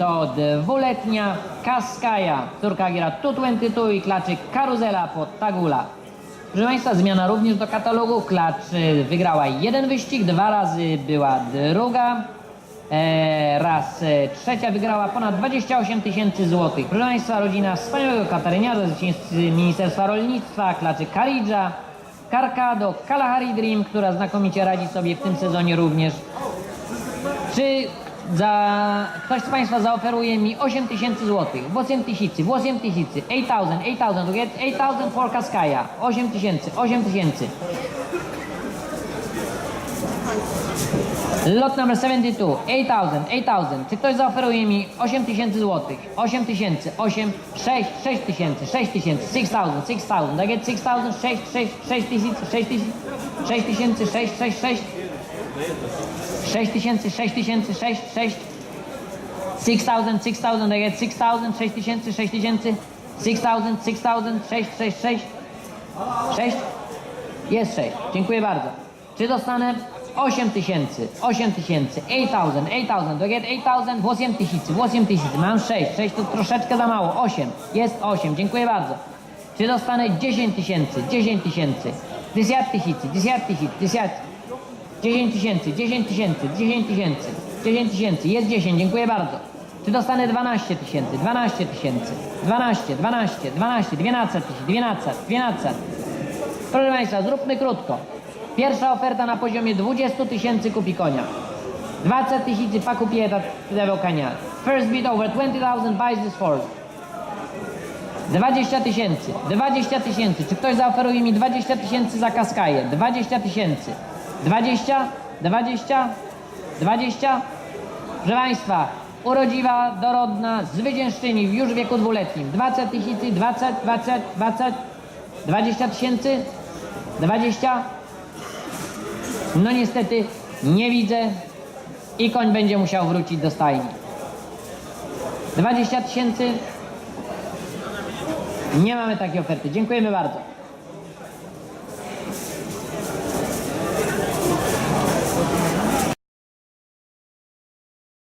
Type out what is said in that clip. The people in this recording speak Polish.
to dwuletnia Kaskaja, córka giera Tu-22 i klaczy Karuzela pod Tagula. Proszę Państwa, zmiana również do katalogu. Klacz y, wygrała jeden wyścig, dwa razy była druga. E, raz e, trzecia wygrała ponad 28 tysięcy złotych. Proszę Państwa, rodzina wspaniałego kataryniarza, zwycięzcy Ministerstwa Rolnictwa, klaczy Karidża, Karkado, Kalahari Dream, która znakomicie radzi sobie w tym sezonie również. Czy za, ktoś z Państwa zaoferuje mi 8 tysięcy złotych? 8 tysięcy, 8 tysięcy, 8000, 8000, to get 8000 for Kaskaja. 8 tysięcy, 8 tysięcy. Lot number 72, 8000, 8000. Czy ktoś zaoferuje mi 8 tysięcy złotych? 8 tysięcy, 8, 6, 6 tysięcy, 6 tysięcy, 6000, 6000. Do get 6000, 6, 6, 6 tysięcy, 6 tysięcy, 6 tysięcy, 6, 6, 6. 6 tysięcy, 6 tysięcy, 6, 6. 6000, 6000, I get 6000, 6 tysięcy, 6 tysięcy. 6000, 6000, 6, 6, 6. 6? Jest 6. Dziękuję bardzo. Czy dostanę 8 tysięcy, 8 tysięcy, 8000, 8000, do get 8000, 8 tysięcy, 8 tysięcy, mam 6, 6 to troszeczkę za mało, 8, jest 8, dziękuję bardzo. Czy dostanę 10 tysięcy, 10 tysięcy, 10 tysięcy, 10 tysięcy, 10 10 tysięcy, 10 tysięcy, 10 tysięcy, 10 tysięcy, jest 10, dziękuję bardzo. Czy dostanę 12 tysięcy, 12 tysięcy, 12, 12, 12, 12 tysięcy, 12, 12. Proszę Państwa, zróbmy krótko. Pierwsza oferta na poziomie 20 tysięcy kupi konia. 20 tysięcy pa kupieta tego konia. First bid over 20,000 buys this horse. 20 tysięcy, 20 tysięcy. Czy ktoś zaoferuje mi 20 tysięcy za kaskaję? 20 tysięcy. 20, 20, 20. Proszę Państwa, urodziwa, dorodna, zwyciężczyni w już wieku dwuletnim. 20 tysięcy, 20, 20, 20, 20 tysięcy, 20. No niestety nie widzę i koń będzie musiał wrócić do stajni. 20 tysięcy. Nie mamy takiej oferty. Dziękujemy bardzo.